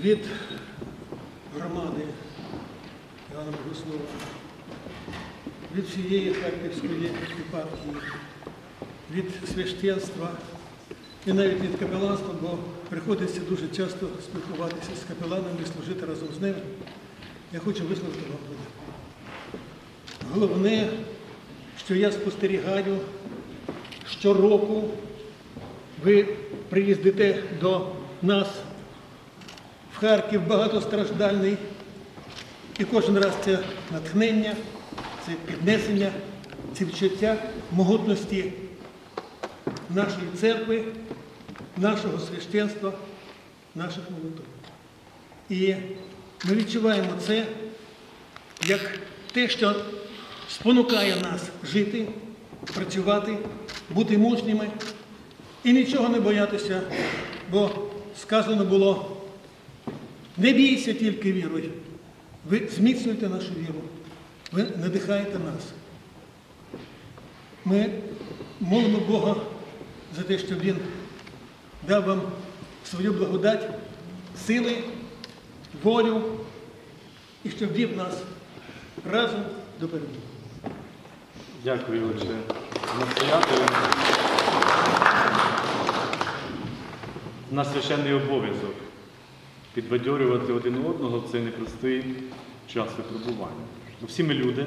від громади Івана Богослова, від всієї Харківської єпархії, від священства і навіть від капеланства, бо приходиться дуже часто спілкуватися з капеланами і служити разом з ними. Я хочу висловити вам подяку. Головне, що я спостерігаю щороку ви приїздите до нас в Харків багатостраждальний, і кожен раз це натхнення, це піднесення, це відчуття могутності нашої церкви, нашого священства, наших молитв. І ми відчуваємо це як те, що спонукає нас жити, працювати, бути мужніми і нічого не боятися, бо сказано було, не бійся тільки віруй. Ви зміцнюєте нашу віру, ви надихаєте нас. Ми молимо Бога за те, щоб Він дав вам свою благодать, сили, волю і щоб вів нас разом до перемоги. Дякую, отче, настоятелю. У нас священний обов'язок підбадьорювати один одного в цей непростий час випробування. Ну, Всі ми люди,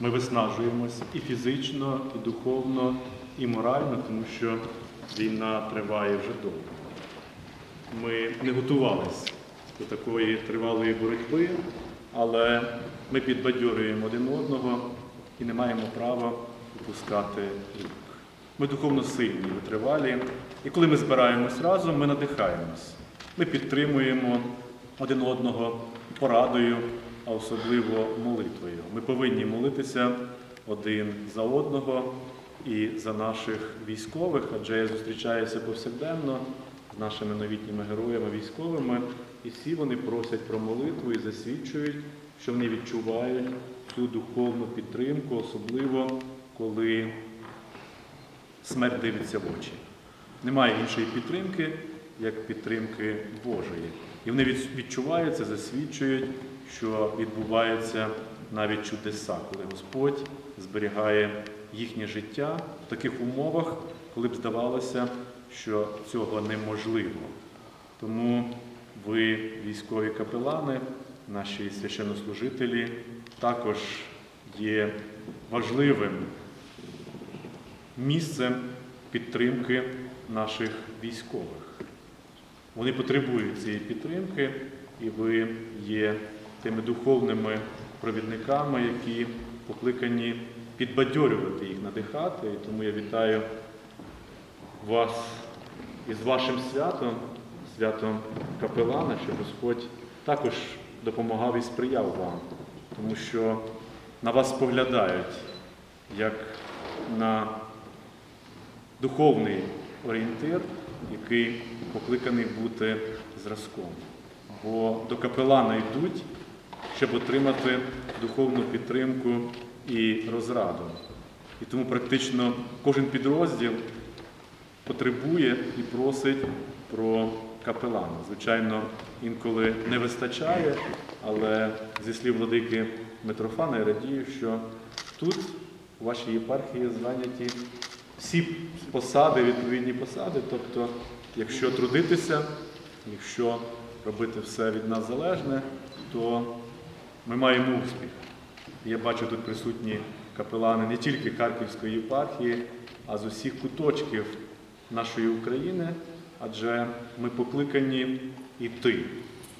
ми виснажуємось і фізично, і духовно, і морально, тому що війна триває вже довго. Ми не готувалися до такої тривалої боротьби, але ми підбадьорюємо один одного і не маємо права опускати рук. Ми духовно сильні, витривалі, і коли ми збираємось разом, ми надихаємось. Ми підтримуємо один одного порадою, а особливо молитвою. Ми повинні молитися один за одного і за наших військових, адже я зустрічаюся повсякденно з нашими новітніми героями військовими, і всі вони просять про молитву і засвідчують, що вони відчувають цю духовну підтримку, особливо коли смерть дивиться в очі. Немає іншої підтримки, як підтримки Божої. І вони від- відчувають це, засвідчують, що відбуваються навіть чудеса, коли Господь зберігає їхнє життя в таких умовах, коли б здавалося, що цього неможливо. Тому ви, військові капелани, наші священнослужителі, також є важливим місцем підтримки наших військових. Вони потребують цієї підтримки, і ви є тими духовними провідниками, які покликані підбадьорювати їх, надихати. І тому я вітаю вас із вашим святом, святом капелана, що Господь також допомагав і сприяв вам, тому що на вас споглядають як на духовний орієнтир, який покликаний бути зразком. Бо до капелана йдуть, щоб отримати духовну підтримку і розраду. І тому практично кожен підрозділ потребує і просить про капелана. Звичайно, інколи не вистачає, але зі слів владики Митрофана я радію, що тут, у вашій єпархії, зайняті всі посади, відповідні посади. Тобто, якщо трудитися, якщо робити все від нас залежне, то ми маємо успіх. Я бачу тут присутні капелани не тільки Харківської єпархії, а з усіх куточків нашої України, адже ми покликані йти,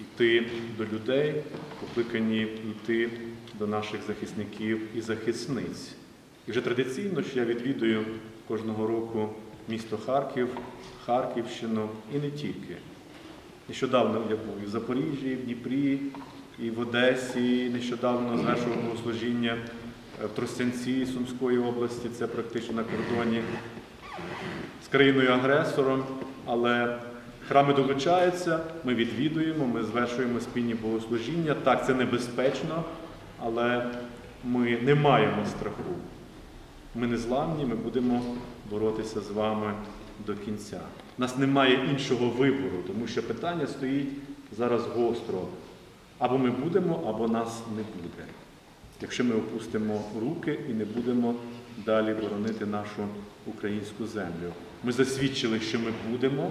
йти до людей, покликані йти до наших захисників і захисниць. І вже традиційно, що я відвідую кожного року місто Харків, Харківщину і не тільки. Нещодавно я був і в Запоріжжі, і в Дніпрі, і в Одесі, і нещодавно звершував богослужіння е, в Тростянці Сумської області, це практично на кордоні з країною-агресором, але храми долучаються, ми відвідуємо, ми звершуємо спільні богослужіння. Так, це небезпечно, але ми не маємо страху. Ми не зламні, ми будемо боротися з вами до кінця. У нас немає іншого вибору, тому що питання стоїть зараз гостро. Або ми будемо, або нас не буде. Якщо ми опустимо руки і не будемо далі боронити нашу українську землю. Ми засвідчили, що ми будемо,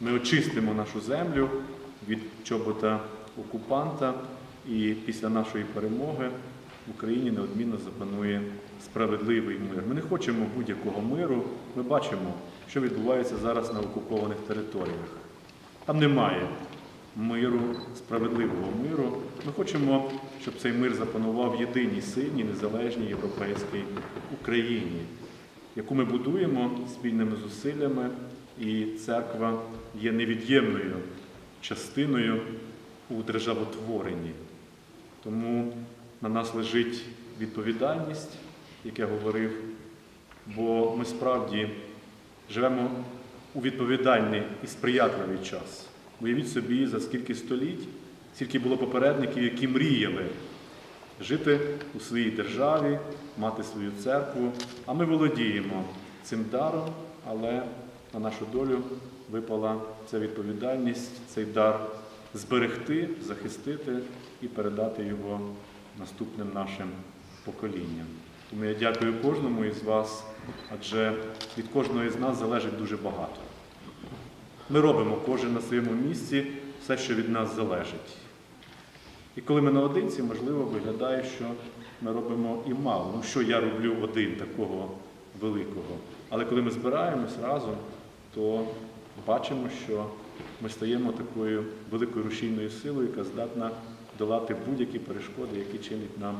ми очистимо нашу землю від чобота окупанта, і після нашої перемоги в Україні неодмінно запанує справедливий мир. Ми не хочемо будь-якого миру. Ми бачимо, що відбувається зараз на окупованих територіях. Там немає миру, справедливого миру. Ми хочемо, щоб цей мир запанував єдиній сильній, незалежній європейській Україні, яку ми будуємо спільними зусиллями, і церква є невід'ємною частиною у державотворенні. Тому на нас лежить відповідальність, як я говорив, бо ми справді живемо у відповідальний і сприятливий час. Уявіть собі, за скільки століть, скільки було попередників, які мріяли жити у своїй державі, мати свою церкву. А ми володіємо цим даром, але на нашу долю випала ця відповідальність, цей дар зберегти, захистити і передати його наступним нашим поколінням. Тому я дякую кожному із вас, адже від кожного із нас залежить дуже багато. Ми робимо кожен на своєму місці все, що від нас залежить. І коли ми наодинці, можливо, виглядає, що ми робимо і мало. Ну що я роблю один такого великого. Але коли ми збираємось разом, то бачимо, що ми стаємо такою великою рушійною силою, яка здатна долати будь-які перешкоди, які чинить нам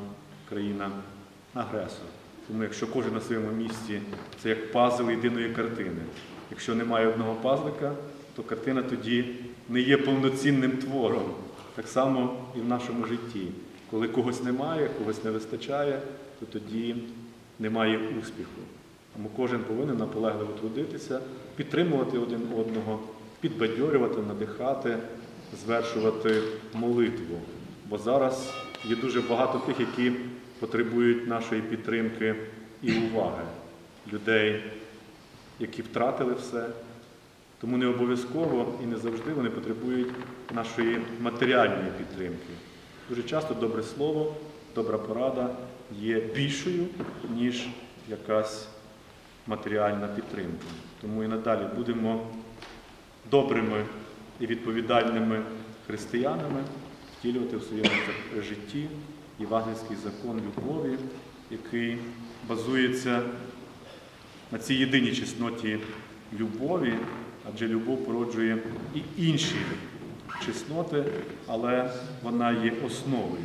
країна-агресор. Тому якщо кожен на своєму місці це як пазл єдиної картини. Якщо немає одного пазлика, то картина тоді не є повноцінним твором. Так само і в нашому житті. Коли когось немає, когось не вистачає, то тоді немає успіху. Тому кожен повинен наполегливо трудитися, підтримувати один одного, підбадьорювати, надихати, звершувати молитву. Бо зараз є дуже багато тих, які потребують нашої підтримки і уваги. Людей, які втратили все. Тому не обов'язково і не завжди вони потребують нашої матеріальної підтримки. Дуже часто добре слово, добра порада є більшою, ніж якась матеріальна підтримка. Тому і надалі будемо добрими і відповідальними християнами втілювати в своєму житті євангельський закон любові, який базується на цій єдиній чесноті любові, адже любов породжує і інші чесноти, але вона є основою.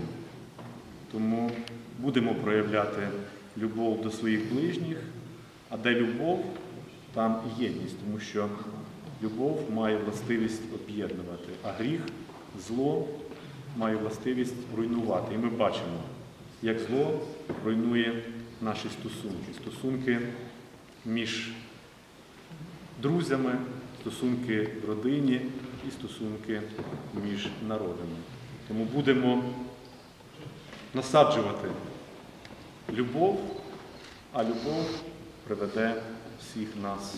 Тому будемо проявляти любов до своїх ближніх, а де любов, там і єдність, тому що любов має властивість об'єднувати, а гріх, зло має властивість руйнувати. І ми бачимо, як зло руйнує наші стосунки. Стосунки між друзями, стосунки в родині і стосунки між народами. Тому будемо насаджувати любов, а любов приведе всіх нас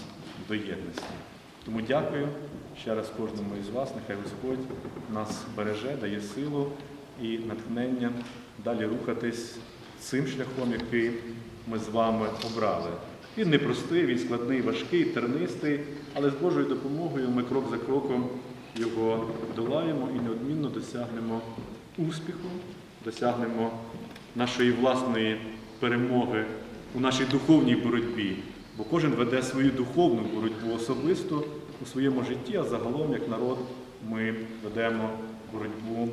до єдності. Тому дякую ще раз кожному із вас. Нехай Господь нас береже, дає силу і натхнення далі рухатись цим шляхом, який ми з вами обрали. Він непростий, він складний, важкий, тернистий, але з Божою допомогою ми крок за кроком його долаємо і неодмінно досягнемо успіху, досягнемо нашої власної перемоги у нашій духовній боротьбі. Бо кожен веде свою духовну боротьбу особисто у своєму житті, а загалом, як народ, ми ведемо боротьбу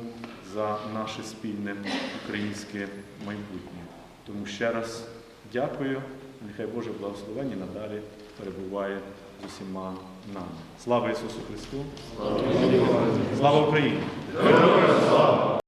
за наше спільне українське майбутнє. Тому ще раз дякую. Нехай Боже благословення надалі перебуває з усіма нами. Слава Ісусу Христу! Слава Україні!